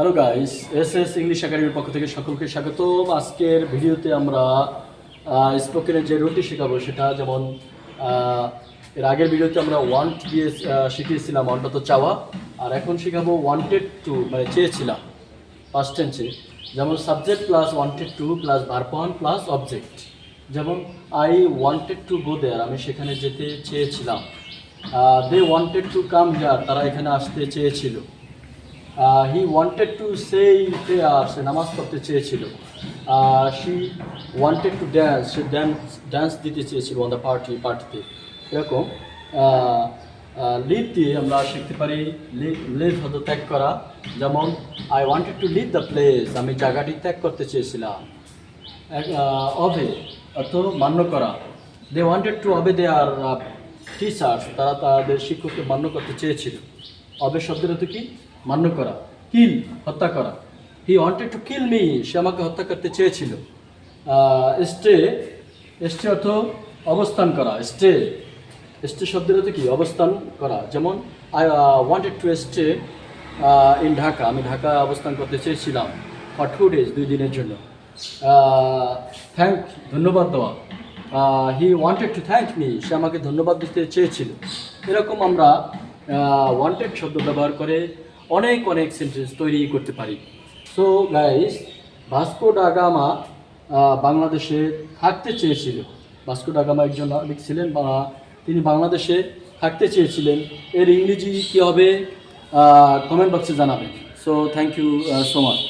Hello guys S S English একাডেমির পক্ষ থেকে সকলকে স্বাগতম। আজকের ভিডিওতে আমরা স্পোকেনের যে রুলটি শেখাবো সেটা যেমন এর আগের ভিডিওতে আমরা ওয়ান্ট দিয়ে শিখিয়েছিলাম অন্তত চাওয়া। আর এখন শেখাবো ওয়ান্টেড টু মানে চেয়েছিলাম পাস্ট টেন্সে যেমন subject plus wanted to plus ভারপন plus object যেমন I wanted to go there আমি সেখানে যেতে চেয়েছিলাম। They wanted to come here তারা এখানে আসতে চেয়েছিল। হি ওয়ান্টেড টু সে সে নামাজ পড়তে চেয়েছিল। শি ওয়ান্টেড টু ড্যান্স সে ড্যান্স ড্যান্স দিতে চেয়েছিল অন দ্য পার্টি পার্টিতে এরকম লিভ দিয়ে আমরা শিখতে পারি লিভ হতো ত্যাগ করা। যেমন I wanted to leave the place আমি জায়গাটি ত্যাগ করতে চেয়েছিলাম। অবে অর্থ মান্য করা। They wanted to obey their teachers তারা তাদের শিক্ষককে মান্য করতে চেয়েছিল। অবে শব্দের অর্থ কি? মান্য করা, কিল হত্যা করা। He wanted to kill me সে আমাকে হত্যা করতে চেয়েছিল। স্টে স্টে অর্থ অবস্থান করা, স্টে। স্টে শব্দের অর্থ কি? অবস্থান করা। যেমন I wanted to stay in Dhaka. আমি ঢাকা অবস্থান করতে চেয়েছিলাম ফর টু ডেজ দুই দিনের জন্য। থ্যাংক ধন্যবাদ দেওয়া। He wanted to thank me সে আমাকে ধন্যবাদ দিতে চেয়েছিল। এরকম আমরা ওয়ান্টেড শব্দ ব্যবহার করে অনেক অনেক সেন্টেন্স তৈরি করতে পারি। সো গাইস ভাস্কো ডাগামা বাংলাদেশে থাকতে চেয়েছিল। ভাস্কো ডাগামা একজন নাবিক ছিলেন বা তিনি বাংলাদেশে থাকতে চেয়েছিলেন। এর ইংরেজি কী হবে? কমেন্ট বক্সে জানাবেন। So thank you so much